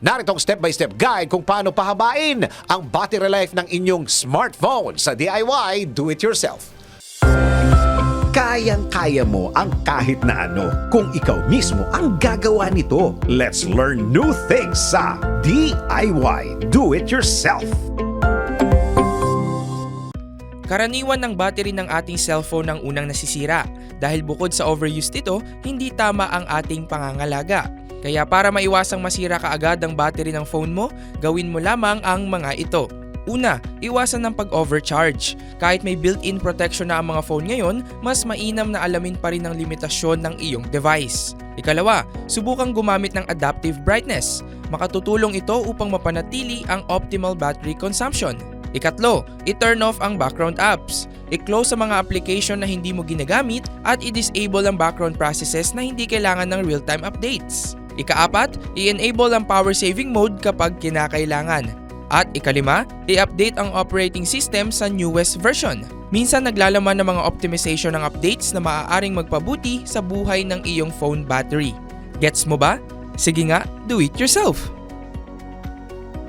Naritong step-by-step guide kung paano pahabain ang battery life ng inyong smartphone sa DIY Do-It-Yourself. Kayang-kaya mo ang kahit na ano kung ikaw mismo ang gagawa nito. Let's learn new things sa DIY Do-It-Yourself. Karaniwan ng battery ng ating cellphone ang unang nasisira dahil bukod sa overuse nito, hindi tama ang ating pangangalaga. Kaya para maiwasang masira kaagad ang battery ng phone mo, gawin mo lamang ang mga ito. Una, iwasan ng pag-overcharge. Kahit may built-in protection na ang mga phone ngayon, mas mainam na alamin pa rin ang limitasyon ng iyong device. Ikalawa, subukang gumamit ng adaptive brightness. Makatutulong ito upang mapanatili ang optimal battery consumption. Ikatlo, i-turn off ang background apps. I-close sa mga application na hindi mo ginagamit at i-disable ang background processes na hindi kailangan ng real-time updates. Ikaapat, i-enable ang power saving mode kapag kinakailangan. At ikalima, i-update ang operating system sa newest version. Minsan naglalaman ng mga optimization ng updates na maaaring magpabuti sa buhay ng iyong phone battery. Gets mo ba? Sige nga, do it yourself!